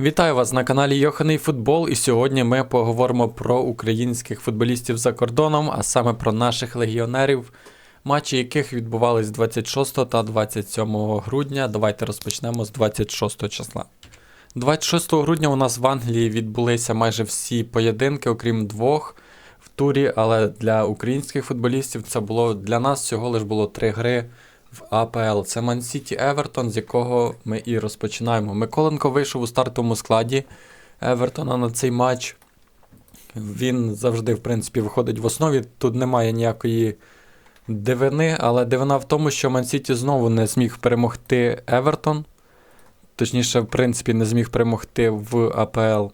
Вітаю вас на каналі Йоханий Футбол, і сьогодні ми поговоримо про українських футболістів за кордоном, а саме про наших легіонерів, матчі яких відбувались 26 та 27 грудня. Давайте розпочнемо з 26 числа. 26 грудня у нас в Англії відбулися майже всі поєдинки, окрім двох в турі, але для українських футболістів це було для нас всього лиш було три гри в АПЛ. Це Ман Сіті Евертон, з якого ми і розпочинаємо. Миколенко вийшов у стартовому складі Евертона на цей матч. Він завжди, в принципі, виходить в основі. Тут немає ніякої дивини, але дивина в тому, що Ман Сіті знову не зміг перемогти Евертон. Точніше, в принципі, не зміг перемогти в АПЛ.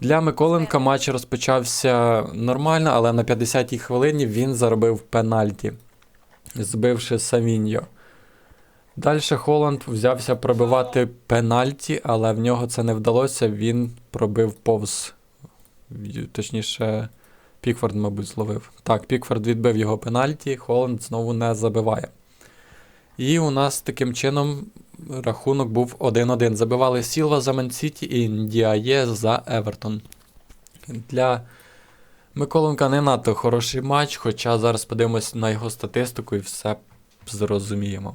Для Миколенка матч розпочався нормально, але на 50-й хвилині він заробив пенальті, збивши Савіньо. Далі Холланд взявся пробивати пенальті, але в нього це не вдалося. Він пробив повз. Точніше, Пікфорд, мабуть, зловив. Так, Пікфорд відбив його пенальті, Холланд знову не забиває. І у нас таким чином рахунок був 1-1. Забивали Сілва за Мансіті і Ndіає за Евертон. Для Миколенка не надто хороший матч, хоча зараз подивимось на його статистику і все зрозуміємо.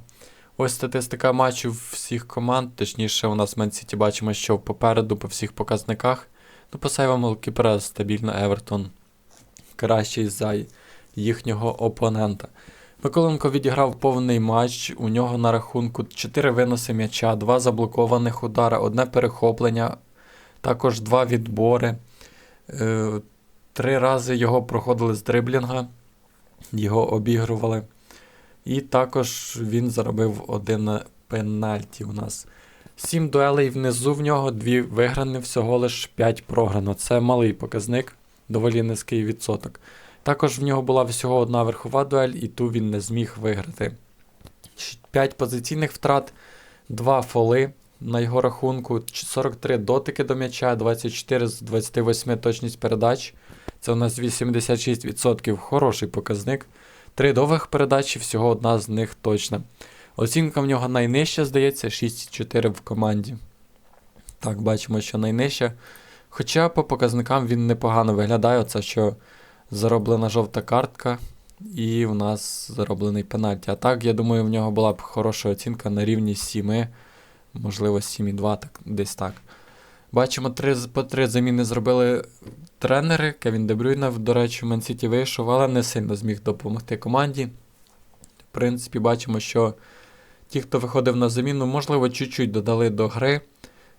Ось статистика матчів всіх команд, точніше, у нас в Мансіті бачимо, що попереду по всіх показниках. Ну, по сейвам голкіпера стабільно Евертон кращий за їхнього опонента. Миколенко відіграв повний матч. У нього на рахунку 4 виноси м'яча, 2 заблокованих удара, одне перехоплення, також 2 відбори. Три рази його проходили з дриблінга, його обігрували. І також він заробив один пенальті у нас. 7 дуелей внизу в нього, 2 виграні, всього лиш 5 програно. Це малий показник, доволі низький відсоток. Також в нього була всього одна верхова дуель, і ту він не зміг виграти. 5 позиційних втрат, 2 фоли на його рахунку, 43 дотики до м'яча, 24 з 28 точність передач. Це у нас 86% хороший показник. 3 довгих передачі, всього одна з них точна. Оцінка в нього найнижча, здається, 6,4 в команді. Так, бачимо, що найнижча. Хоча по показникам він непогано виглядає, оце що зароблена жовта картка, і в нас зароблений пенальті. А так, я думаю, в нього була б хороша оцінка на рівні 7, можливо, 7,2, так, десь так. Бачимо, три, по три заміни зробили тренери. Кевін Дебрюйне, до речі, в Мансіті вийшов, але не сильно зміг допомогти команді. В принципі, бачимо, що ті, хто виходив на заміну, можливо, чуть-чуть додали до гри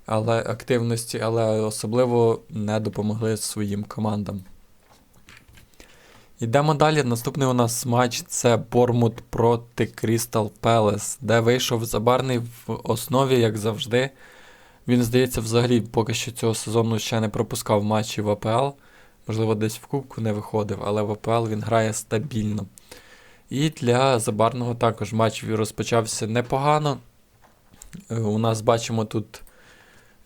але активності, але особливо не допомогли своїм командам. Йдемо далі. Наступний у нас матч це Бормут проти Крістал Пелес, де вийшов забарний в основі, як завжди. Він, здається, взагалі поки що цього сезону ще не пропускав матчі в АПЛ. Можливо, десь в Кубку не виходив, але в АПЛ він грає стабільно. І для Забарного також матч розпочався непогано. Е, У нас бачимо тут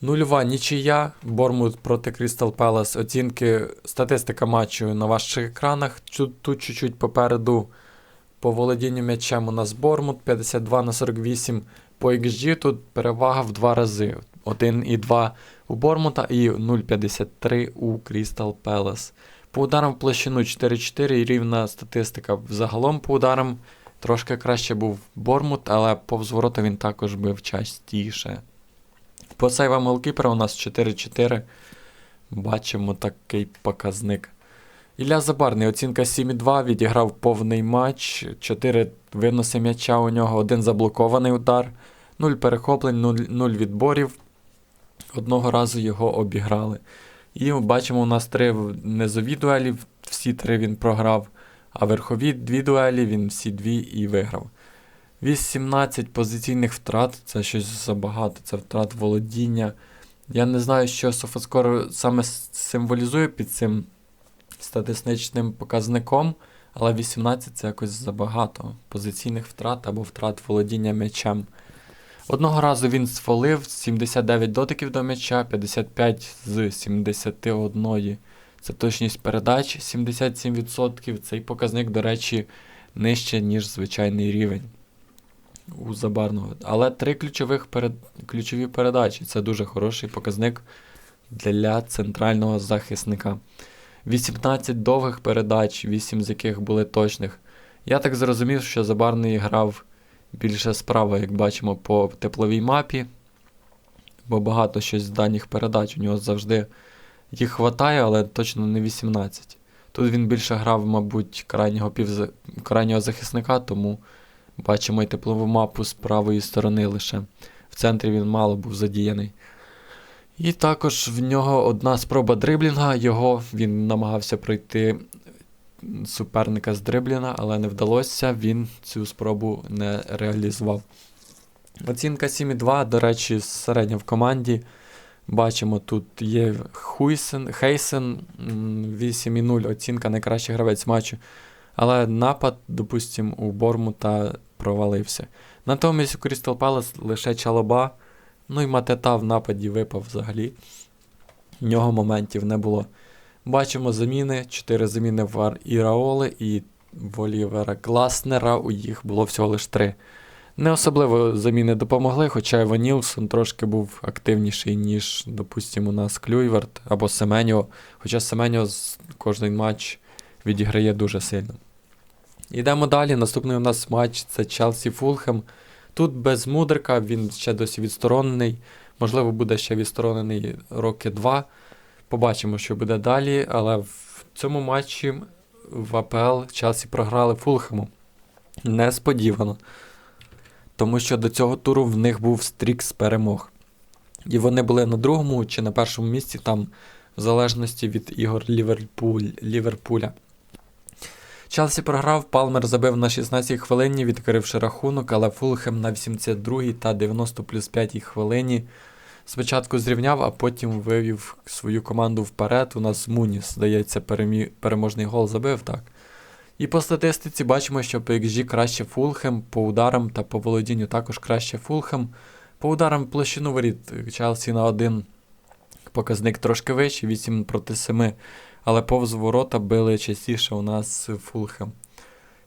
Нульова нічия. Бормут проти Крістал Пелес. Оцінки статистика матчу на ваших екранах. Тут чуть-чуть попереду по володінню м'ячем у нас Бормут 52 на 48. По XG тут перевага в два рази. 1,2 у Бормута і 0,53 у Крістал Пелес. По ударам в площину 4-4 і рівна статистика. Взагалом по ударам трошки краще був Бормут, але повз ворота він також бив частіше. По сейвам голкіпера у нас 4-4. Бачимо такий показник. Ілля Забарний, оцінка 7,2, відіграв повний матч. 4 виноси м'яча у нього, один заблокований удар, 0 перехоплень, 0, 0 відборів. Одного разу його обіграли. І бачимо, у нас три низові дуелі, всі три він програв, а верхові дві дуелі він всі дві і виграв. 18 позиційних втрат, це щось забагато, це втрат володіння. Я не знаю, що Софоскор саме символізує під цим статистичним показником, але 18 це якось забагато позиційних втрат або втрат володіння м'ячем. Одного разу він сфолив 79 дотиків до м'яча, 55 з 71. Це точність передач 77%. Цей показник, до речі, нижче, ніж звичайний рівень. у Забарного. Але три ключових перед... ключові передачі це дуже хороший показник для центрального захисника. 18 довгих передач, 8 з яких були точних. Я так зрозумів, що Забарний грав більше справа, як бачимо, по тепловій мапі, бо багато щось з даних передач. У нього завжди їх хватає, але точно не 18. Тут він більше грав, мабуть, крайнього, півз... крайнього захисника, тому бачимо і теплову мапу з правої сторони лише. В центрі він мало був задіяний. І також в нього одна спроба дриблінга. Його він намагався пройти суперника з дрибліна, але не вдалося, він цю спробу не реалізував. Оцінка 7,2, до речі, середня в команді. Бачимо, тут є Хуйсен, Хейсен 8,0, оцінка найкращий гравець матчу. Але напад, допустимо, у Бормута провалився. Натомість у Крістал Палас лише Чалоба. Ну і Матета в нападі випав взагалі. В нього моментів не було. Бачимо заміни. 4 заміни в Іраоли і в Олівера Гласнера. У їх було всього лише 3. Не особливо заміни допомогли, хоча Ева Нілсон трошки був активніший, ніж, допустимо, у нас Клюйверт або Семеніо. Хоча Семеніо кожний матч відіграє дуже сильно. Йдемо далі. Наступний у нас матч це Челсі Фулхем. Тут без Мудрика, він ще досі відсторонений. Можливо, буде ще відсторонений роки два. Побачимо, що буде далі. Але в цьому матчі в АПЛ Челсі програли Фулхему. Несподівано. Тому що до цього туру в них був стрікс перемог. І вони були на другому чи на першому місці, там, в залежності від ігор Ліверпуль, Ліверпуля. Челсі програв, Палмер забив на 16-й хвилині, відкривши рахунок, але Фулхем на 82-й та 90 плюс 5 хвилині спочатку зрівняв, а потім вивів свою команду вперед. У нас Муніс, здається, перемі... переможний гол забив, так. І по статистиці бачимо, що по XG краще Фулхем, по ударам та по володінню також краще Фулхем. По ударам площину воріт Челсі на один показник трошки вищий, 8 проти 7. Але повз ворота били частіше у нас Фулхем.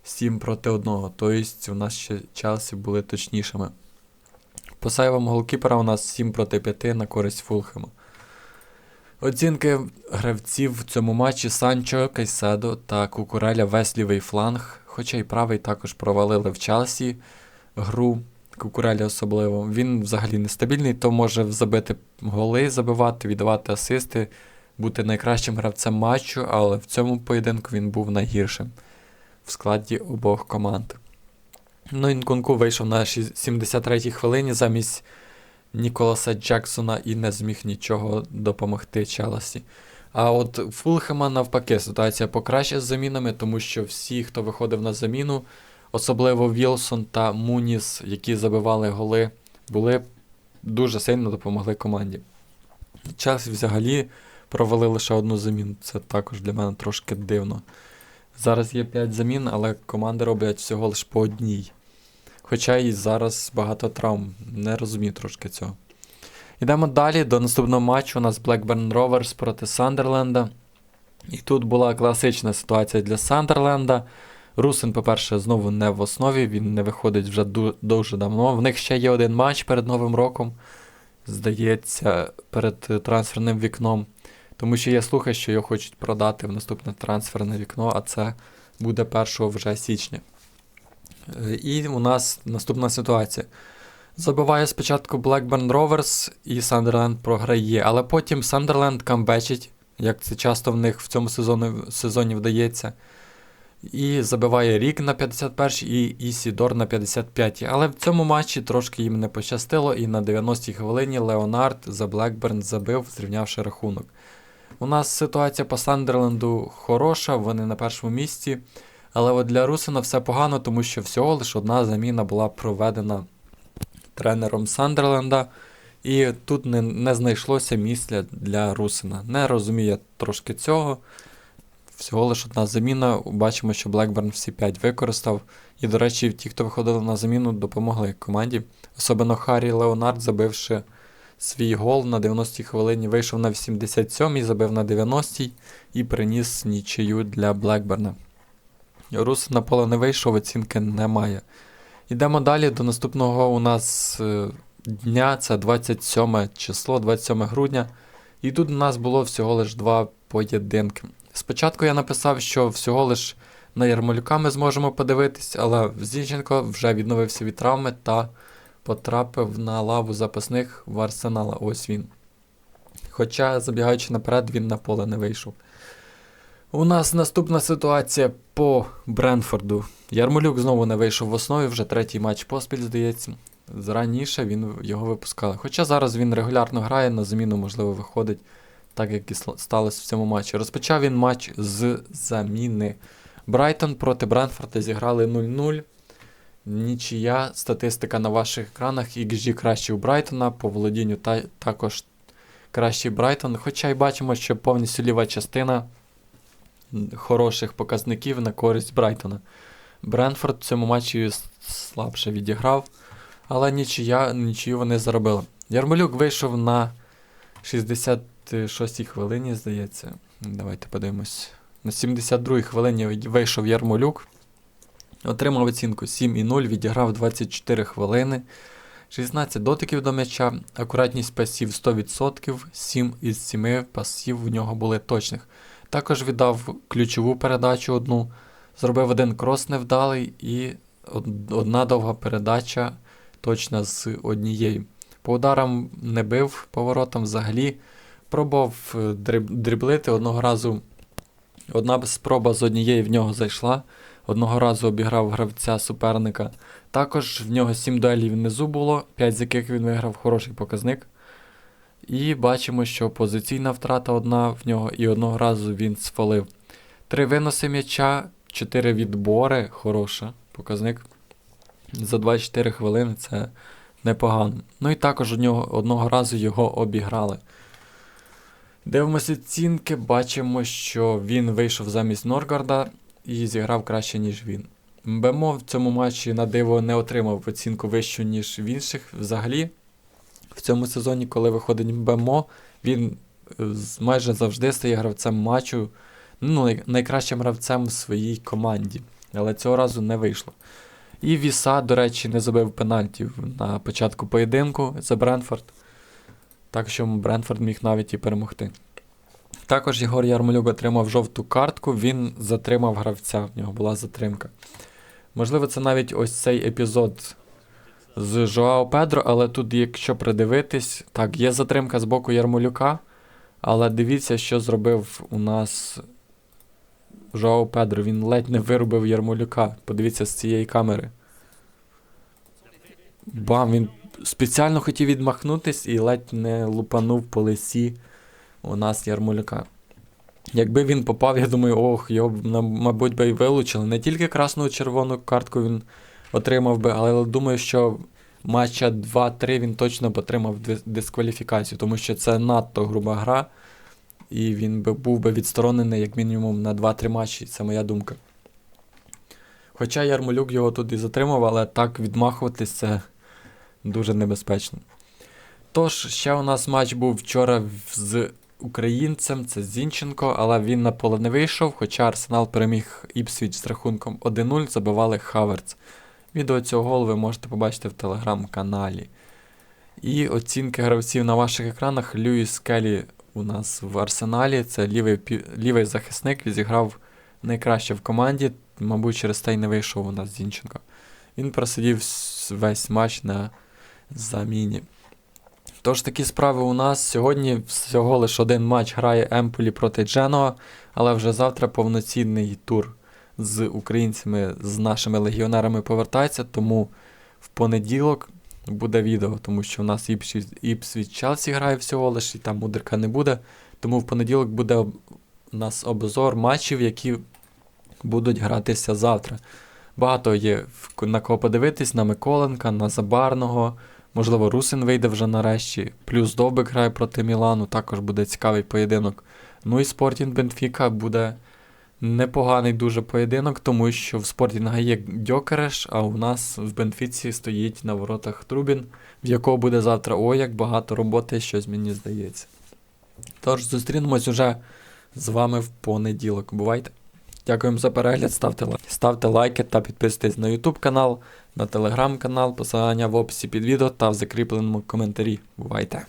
7 проти 1. Тобто у нас ще Челсі були точнішими. По сейвам голкіпера у нас 7 проти 5 на користь Фулхема. Оцінки гравців в цьому матчі Санчо, Кайседо та Кукуреля весь лівий фланг, хоча й правий також провалили в Челсі гру. Кукуреля особливо. Він взагалі нестабільний, то може забити голи, забивати, віддавати асисти, бути найкращим гравцем матчу, але в цьому поєдинку він був найгіршим в складі обох команд. Ну, Інкунку вийшов на 73-й хвилині замість Ніколаса Джексона і не зміг нічого допомогти Челсі. А от Фулхема навпаки, ситуація покраща з замінами, тому що всі, хто виходив на заміну, особливо Вілсон та Муніс, які забивали голи, були дуже сильно допомогли команді. Челсі взагалі провели лише одну заміну. Це також для мене трошки дивно. Зараз є 5 замін, але команди роблять всього лише по одній. Хоча і зараз багато травм. Не розумію трошки цього. Йдемо далі до наступного матчу. У нас Blackburn Rovers проти Сандерленда. І тут була класична ситуація для Сандерленда. Русин, по-перше, знову не в основі, він не виходить вже дуже давно. В них ще є один матч перед Новим роком. Здається, перед трансферним вікном. Тому що є слухи, що його хочуть продати в наступне трансферне вікно, а це буде 1 вже січня. І у нас наступна ситуація. Забиває спочатку Blackburn Rovers і Сандерленд програє, але потім Сандерленд камбечить, як це часто в них в цьому сезоні, сезоні вдається. І забиває Рік на 51 й і Ісідор на 55 й Але в цьому матчі трошки їм не пощастило, і на 90-й хвилині Леонард за Блекберн забив, зрівнявши рахунок. У нас ситуація по Сандерленду хороша, вони на першому місці. Але от для Русина все погано, тому що всього лише одна заміна була проведена тренером Сандерленда. І тут не не знайшлося місця для Русина. Не розуміє трошки цього. Всього лише одна заміна. Бачимо, що Блекберн всі 5 використав. І, до речі, ті, хто виходили на заміну, допомогли команді. Особливо Харі Леонард, забивши свій гол на 90-й хвилині, вийшов на 87-й, забив на 90-й і приніс нічию для Блекберна. Рус на поле не вийшов, оцінки немає. Йдемо далі до наступного у нас е, дня, це 27 число, 27 грудня. І тут у нас було всього лиш два поєдинки. Спочатку я написав, що всього лиш на Ярмолюка ми зможемо подивитись, але Зінченко вже відновився від травми та потрапив на лаву запасних в Арсенала. Ось він. Хоча, забігаючи наперед, він на поле не вийшов. У нас наступна ситуація по Бренфорду. Ярмолюк знову не вийшов в основі, вже третій матч поспіль, здається. Раніше він його випускали. Хоча зараз він регулярно грає, на заміну, можливо, виходить, так як і сталося в цьому матчі. Розпочав він матч з заміни. Брайтон проти Бренфорда зіграли 0-0. Нічия, статистика на ваших екранах. XG краще у Брайтона, по володінню та, також кращий Брайтон. Хоча й бачимо, що повністю ліва частина хороших показників на користь Брайтона. Бренфорд в цьому матчі слабше відіграв, але нічия, нічию вони заробили. Ярмолюк вийшов на 66-й хвилині, здається. Давайте подивимось. На 72-й хвилині вийшов Ярмолюк. Отримав оцінку 7,0, відіграв 24 хвилини. 16 дотиків до м'яча, акуратність пасів 100%, 7 із 7 пасів в нього були точних. Також віддав ключову передачу одну, зробив один крос невдалий і одна довга передача точна з однією. По ударам не бив поворотом взагалі. Пробував е, дриб- одного разу. Одна спроба з однієї в нього зайшла. Одного разу обіграв гравця суперника. Також в нього 7 дуелів внизу було, 5 з яких він виграв хороший показник. І бачимо, що позиційна втрата одна в нього, і одного разу він сфалив. Три виноси м'яча, 4 відбори, хороша показник. За 24 хвилини це непогано. Ну і також у нього одного разу його обіграли. Дивимося оцінки, бачимо, що він вийшов замість Норгарда і зіграв краще, ніж він. Бемо в цьому матчі на диво не отримав оцінку вищу, ніж в інших. Взагалі, в цьому сезоні, коли виходить Бемо, він е, майже завжди стає гравцем матчу, ну, найкращим гравцем в своїй команді. Але цього разу не вийшло. І Віса, до речі, не забив пенальтів на початку поєдинку за Бренфорд. Так що Бренфорд міг навіть і перемогти. Також Єгор Ярмолюк отримав жовту картку, він затримав гравця, в нього була затримка. Можливо, це навіть ось цей епізод з Жоао Педро, але тут, якщо придивитись, так, є затримка з боку Ярмолюка, але дивіться, що зробив у нас Жоао Педро. Він ледь не вирубив Ярмолюка. Подивіться з цієї камери. Бам, він спеціально хотів відмахнутись і ледь не лупанув по лисі у нас Ярмолюка. Якби він попав, я думаю, ох, його мабуть, би і вилучили. Не тільки красну червону картку він отримав би, але думаю, що матча 2-3 він точно б отримав дискваліфікацію, тому що це надто груба гра, і він би був би відсторонений як мінімум на 2-3 матчі, це моя думка. Хоча Ярмолюк його тут і затримав, але так відмахуватись це дуже небезпечно. Тож, ще у нас матч був вчора з українцем, це Зінченко, але він на поле не вийшов, хоча Арсенал переміг Іпсвіч з рахунком 1-0, забивали Хаверц. Відео цього голу ви можете побачити в телеграм-каналі. І оцінки гравців на ваших екранах. Льюіс Келлі у нас в Арсеналі. Це лівий, лівий захисник, зіграв найкраще в команді, мабуть, через те й не вийшов у нас Зінченко. Він просидів весь матч на заміні. Тож такі справи у нас. Сьогодні всього лише один матч грає Емполі проти Дженоа, але вже завтра повноцінний тур з українцями, з нашими легіонерами повертається, тому в понеділок буде відео, тому що в нас Іпсвіт Челсі грає всього лише, і там мудрика не буде. Тому в понеділок буде у нас обзор матчів, які будуть гратися завтра. Багато є на кого подивитись, на Миколенка, на Забарного. Можливо, Русин вийде вже нарешті. Плюс Довбик грає проти Мілану, також буде цікавий поєдинок. Ну і Спортінг Бенфіка буде непоганий дуже поєдинок, тому що в Спортінга є Дьокереш, а у нас в Бенфіці стоїть на воротах Трубін, в якого буде завтра ой, як багато роботи, щось мені здається. Тож зустрінемось уже з вами в понеділок. Бувайте! Дякуємо за перегляд, ставте, лайк. ставте лайки та підписуйтесь на YouTube канал, на телеграм канал, посилання в описі під відео та в закріпленому коментарі. Бувайте!